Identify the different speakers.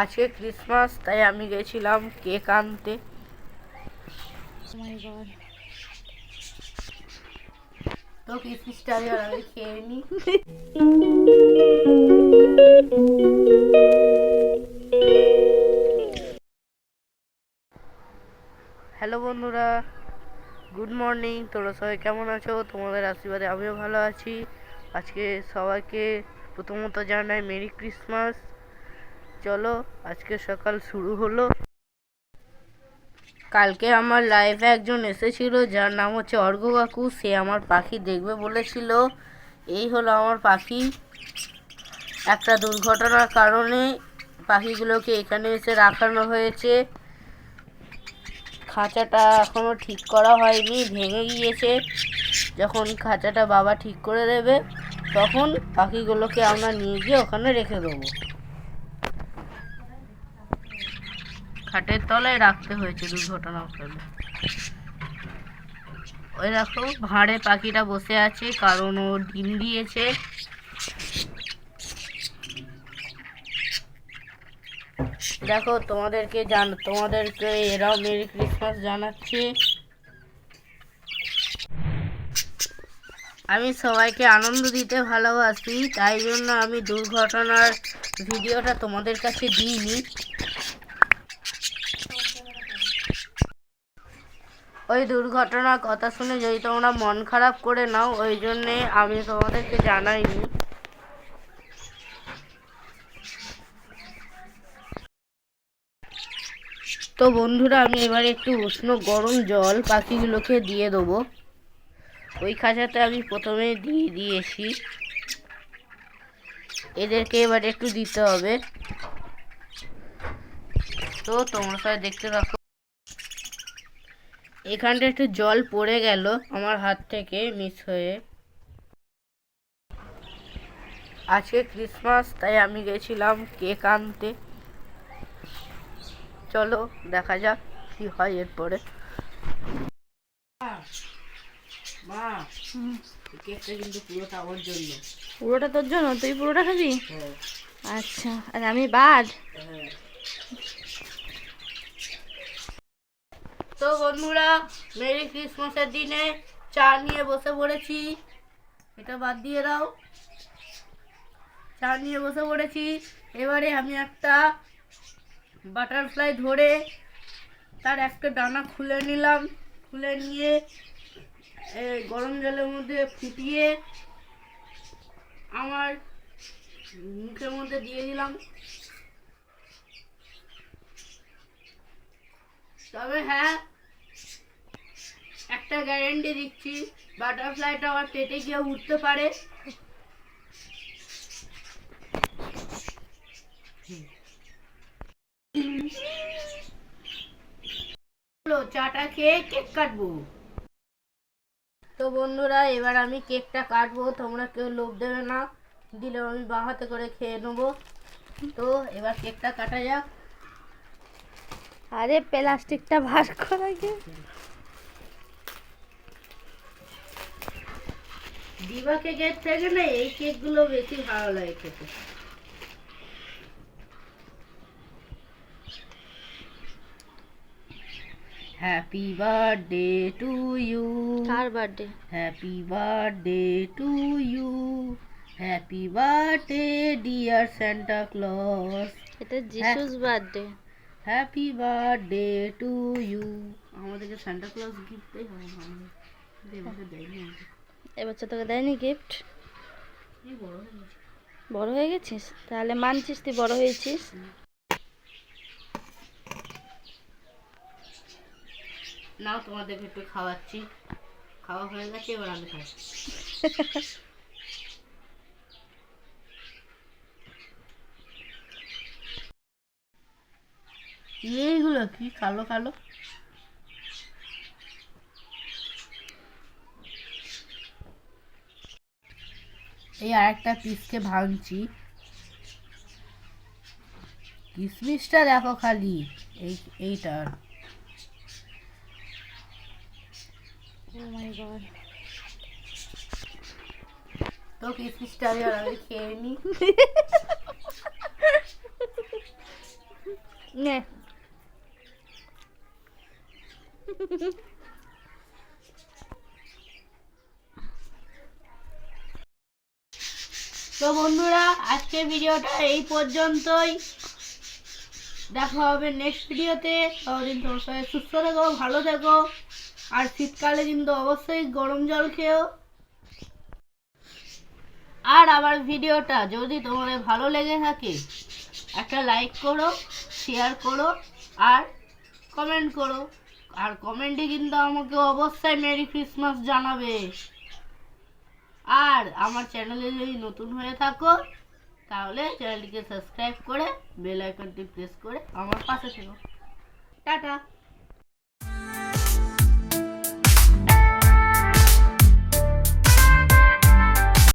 Speaker 1: আজকে ক্রিসমাস তাই আমি গেছিলাম কেক আনতে। তো ক্রিসমাসটা আর আমি খেয়ে নিই। হ্যালো বন্ধুরা গুড মর্নিং তোমরা সবাই কেমন আছো? তোমাদের আশীর্বাদে আমিও ভালো আছি। আজকে সবাইকে প্রথমত জানাই মেরি ক্রিসমাস চলো, আজকে সকাল শুরু হলো। কালকে আমার লাইভে একজন এসেছিল, যার নাম হচ্ছে অর্ঘ কাকু। সে আমার পাখি দেখবে বলেছিল। এই হলো আমার পাখি। একটা দুর্ঘটনার কারণে পাখিগুলোকে এখানে এসে রাখানো হয়েছে। খাঁচাটা এখনও ঠিক করা হয়নি, ভেঙে গিয়েছে। যখন খাঁচাটা বাবা ঠিক করে দেবে, তখন পাখিগুলোকে আমরা নিয়ে গিয়ে ওখানে রেখে দেবো। খাটের তলায় রাখতে হয়েছে দুর্ঘটনার ফলে ওই দেখো, ভাঁড়ে পাখিটা বসে আছে, কারণ ও ডিম দিয়েছে। দেখো, তোমাদেরকে জান, তোমাদেরকে এরাও মেরি ক্রিসমাস জানাচ্ছি। আমি সবাইকে আনন্দ দিতে ভালোবাসি, তাই জন্য আমি দুর্ঘটনার ভিডিওটা তোমাদের কাছে দিইনি। ওই দুর্ঘটনার কথা শুনে যদি তোমরা মন খারাপ করে নাও, ওই জন্যে আমি তোমাদেরকে জানাইনি। তো বন্ধুরা, আমি এবারে একটু উষ্ণ গরম জল পাখিগুলোকে দিয়ে দেবো। ওই খাঁচাতে আমি প্রথমে দিয়ে দিয়েছি। এদেরকে এবারে একটু দিতে হবে। তো তোমরা সবাই দেখতে থাকো। এখানটা একটু জল পড়ে গেল আমার হাত থেকে মিস হয়ে। আজকে ক্রিসমাস তাই আমি গেছিলাম কেক আনতে। চলো দেখা যাক কি হয় এরপরে। মা কেকটা কিন্তু পুরোটা ওর জন্য।
Speaker 2: পুরোটা তোর জন্য? তুই পুরোটা খাবি?
Speaker 1: হ্যাঁ।
Speaker 2: আচ্ছা আর আমি বাদ?
Speaker 1: হ্যাঁ। তো বন্ধুরা, মেরি ক্রিসমাসের দিনে চা নিয়ে বসে পড়েছি। এটা বাদ দিয়ে দাও। চা নিয়ে বসে পড়েছি। এবারে আমি একটা বাটারফ্লাই ধরে তার একটা ডানা খুলে নিলাম। খুলে নিয়ে গরম জলের মধ্যে ফুটিয়ে আমার মুখের মধ্যে দিয়ে দিলাম। তবে হ্যাঁ একটা গ্যারেন্টি দিচ্ছি বাটারফ্লাইটা আমার পেটে গিয়ে উঠতে পারে। চাটা খেয়ে কেক কাটবো। তো বন্ধুরা, এবার আমি কেকটা কাটবো, তোমরা কেউ লোভ দেবে না। দিলে আমি বাঁ হাতে করে খেয়ে নেব। তো এবার কেকটা কাটা যাক।
Speaker 2: আরে প্লাস্টিকটা ভার করা গে
Speaker 1: দিবা কেকের থেকে না এই কেকগুলো বেশি ভালো লাগে খেতে। Happy birthday to you
Speaker 2: car birthday
Speaker 1: happy birthday to you happy birthday dear Santa Claus
Speaker 2: এটা যিশুস birthday
Speaker 1: happy birthday to you আমাদেরকে সান্টা ক্লজ গিফট দেয় আমাদের দেবকে দেয়নি আমাদের।
Speaker 2: এবছর তোকে দেয়নি গিফট
Speaker 1: হয়ে
Speaker 2: বড় হয়ে গেছিস? তাহলে মানছিস তুই বড় হয়েছিস?
Speaker 1: নাও তোমাদেরকে একটু খাওয়াচ্ছি। খাওয়া হয়ে গেছে এবার আমি খাচ্ছি। এইগুলো কি? কালো কালো। এই আরেকটা পিসকে ভাঙছি। কিসমিসটা দেখো খালি। এই এইটার
Speaker 2: গড
Speaker 1: তো কিসমিসটা আমি খেয়ে নিই
Speaker 2: নে।
Speaker 1: তো বন্ধুরা, আজকের ভিডিওটা এই পর্যন্তই। দেখা হবে নেক্সট ভিডিওতে। ততদিন তোমার সবাই সুস্থ থেকো, ভালো থেকো। আর শীতকালে কিন্তু অবশ্যই গরম জল খেও। আর আমার ভিডিওটা যদি তোমাদের ভালো লেগে থাকে, একটা লাইক করো শেয়ার করো, আর কমেন্ট করো। আর কমেন্টে কিন্তু আমাকে অবশ্যই মেরি ক্রিসমাস জানাবে। আর আমার চ্যানেলে যদি নতুন হয়ে থাকো, তাহলে চ্যানেলটিকে সাবস্ক্রাইব করে বেল আইকনটি প্রেস করে আমার পাশে থেকো। টাটা।